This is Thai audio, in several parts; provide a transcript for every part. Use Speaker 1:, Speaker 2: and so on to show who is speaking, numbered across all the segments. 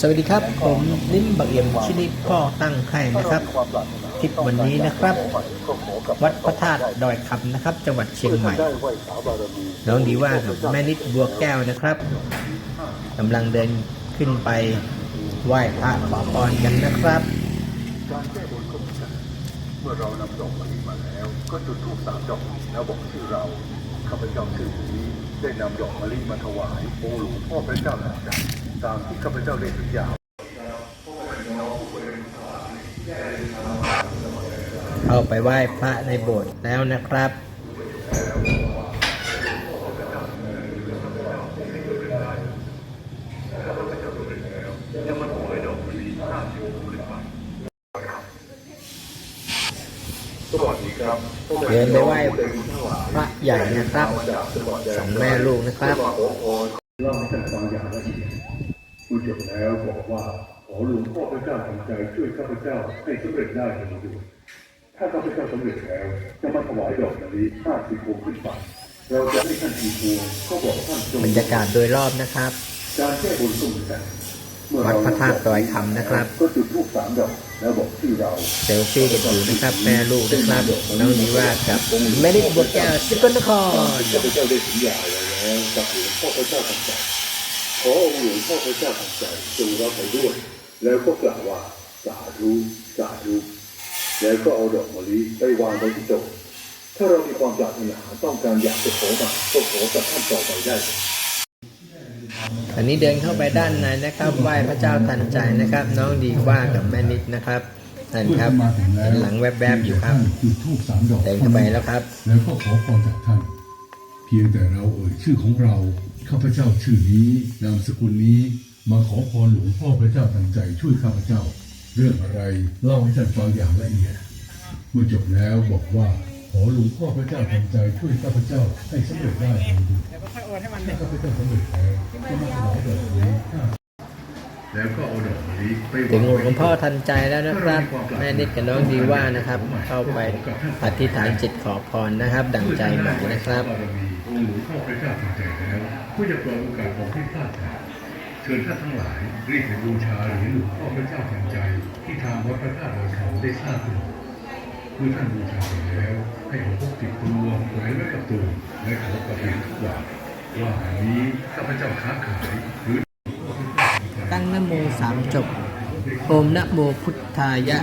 Speaker 1: สวัสดีครับ ผมลิ้มบักเอี่ยมชินิพ่อตั้งให้นะครับคลิปวันนี้นะครับ วัดพระธาตุดอยคำนะครับ จังหวัดเชียงใหม่น้องดีว่ากับแม่นิดบัวแก้วนะครับกำลังเดินขึ้นไปไหว้พระขอพรกันนะครับ
Speaker 2: การแก้บนก็เหมือนกันเมื่อเรานำดอกมะลิมาแล้ว ก็จุดธูปสามดอกแล้วบอกชื่อเราข้าพเจ้าชื่อนี้ได้นำดอกมะลิมาถวายองค์หลวงพ่อพระเจ้าหลักใจ ตามที่ข้าพเจ้าได้สัญญา
Speaker 1: เข้าไปไหว้พระในโบสถ์แล้วนะครับ
Speaker 2: สวัสดีครับ
Speaker 1: เดินไปไหว้พระใหญ่นะครับสองแม่ลูกนะครับ
Speaker 2: ขอพ รเล่าให้ท่านฟังอย่างละเอียดผู้จบแล้วบอกว่าขอหลวงพ่อพระเจ้าทันใจช่วยข้าพเจ้าให้สำเร็จได้ในด้วยถ้าข้าพเจ้าสำเร็จแล้วจะมาถวายดอกมะลิห้าสิบพวงขึ้นไปเราจะให้ท่านกี่พวงก็บอกท่านจง
Speaker 1: บรรยากาศโดยรอบนะครับ
Speaker 2: การแก้บนก็เหมือนกันเมื่อ
Speaker 1: วัด
Speaker 2: เา
Speaker 1: พระธาตุดอยคำนะครับ
Speaker 2: ก็จุดธูปสามดอกแล้วบอกชื่อเรา
Speaker 1: เซลฟี่กันอยู่นะครับแม่ลูกนะครับน้องนิว่ากับแม่นิดบัวแก้วสกลนคร
Speaker 2: ข้าพเจ้าได้สัญญาไว้แล้วกับหลวงพ่อพระเจ้าทันใจ ขอองค์หลวงพ่อพระเจ้าทันใจจงรับไปด้วย แล้วก็กล่าวว่าสาธุสาธุแล้วก็เอาดอกมะลิไปวางไว้ที่โต๊ะถ้าเรามีความปรารถนาต้องการอยากจะขอมาก็ขอกับท่านต่อไปได้เลย
Speaker 1: อันนี้เดินเข้าไปด้านในนะครับไหว้พระเจ้าทันใจนะครับ น้องดีว่ากับแม่นิดนะครับนั่นครับ
Speaker 3: มาถึงแล้ว
Speaker 1: เห็นหลังแวบๆอยู่ครับ
Speaker 3: จุดธูปสามดอก
Speaker 1: เดินเข้าไปแล้วครับ
Speaker 3: แล้วก็ขอพรจากท่านเพียงแต่เราเอ่ยชื่อของเราข้าพเจ้าชื่อนี้นามสกุลนี้มาขอพรหลวงพ่อพระเจ้าทันใจช่วยข้าพเจ้า เรื่องอะไรเล่าให้ท่านฟังอย่างละเอียดเมื่อจบแล้วบอกว่าขอหลวงพ่อพระเจ้าทันใจช่วยข้าพเจ้าให้สำเร็จได้ในดุถ้าข้าพเจ้าสำเร็จแล้วก็มาถวายดอกนี้ห้า
Speaker 2: แล้วก็เอาดอกมะลิไป
Speaker 1: ถึงหลวงพ่อทันใจแล้วนะครับ แม่นิดกับน้องดีว่านะครับ เข้าไปอธิษฐานจิตขอพรนะครับ ดังใจหมายนะครับ
Speaker 2: องค์หลวงพ่อพระเจ้าทันใจแล้วผู้จะปล่อยโอกาสของที่พลาดเชิญท่านทั้งหลายรีบไปบูชาหรียญหลวงพ่อพระเจ้าทันใจ ที่ทางวัดพระธาตุดอยคำได้สร้างขึ้นเมื่อท่านบูชาเสร็จแล้ว ให้เอาพกติดตัวแหวนไว้กับตัวและขอกระเบียนทุกวันว่าหานี้ข้าพเจ้าค้าขายหรือ
Speaker 1: ตั้งนโมสามจบ โอมนโมพุทธายะ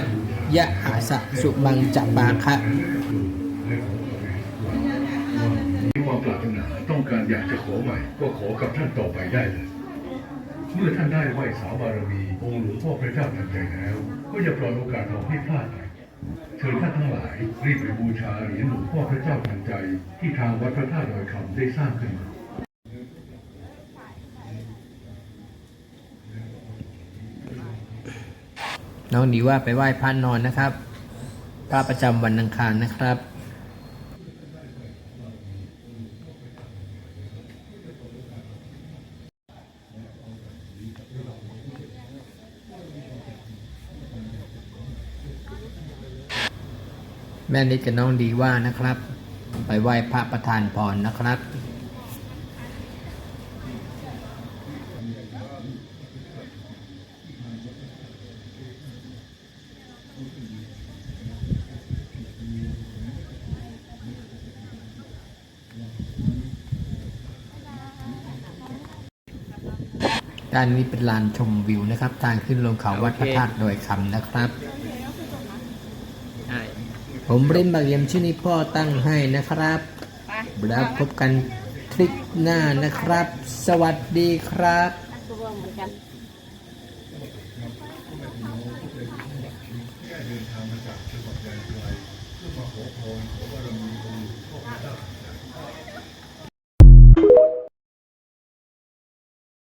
Speaker 1: ยะอาสะสุบังจับาคะ
Speaker 2: มีความปรารถนาต้องการอยากจะขอใหม่ ก็ขอกับท่านต่อไปได้เลย เมื่อท่านได้ไหว้สาวบารมีองค์หลวงพ่อพระเจ้าทันใจแล้ว ก็อย่าปล่อยโอกาสเราให้พลาดไปเชิญท่านทั้งหลายรีบไปบูชาเหรียญหลวงพ่อพระเจ้าทันใจ ที่ทางวัดพระธาตุดอยคำได้สร้างขึ้นมา
Speaker 1: น้องดีว่าไปไหว้พระนอนนะครับ พระประจำวันอังคารนะครับแม่นิดกับน้องดีว่านะครับ ไปไหว้พระประธานพรนะครับ ด้านนี้เป็นลานชมวิวนะครับ ทางขึ้นลงเขาวัดพระธาตุดอยคำนะครับผมเล่นบางเยี่ยมชื่อนี้พ่อตั้งให้นะครับ แล้วพบกันคลิปหน้านะครับ สวัสดีครับ
Speaker 4: ร่วมเหมือนกัน
Speaker 2: เดินทางมาจากจังหวัดใดไกลเพื่อมาขอพรขอบารมี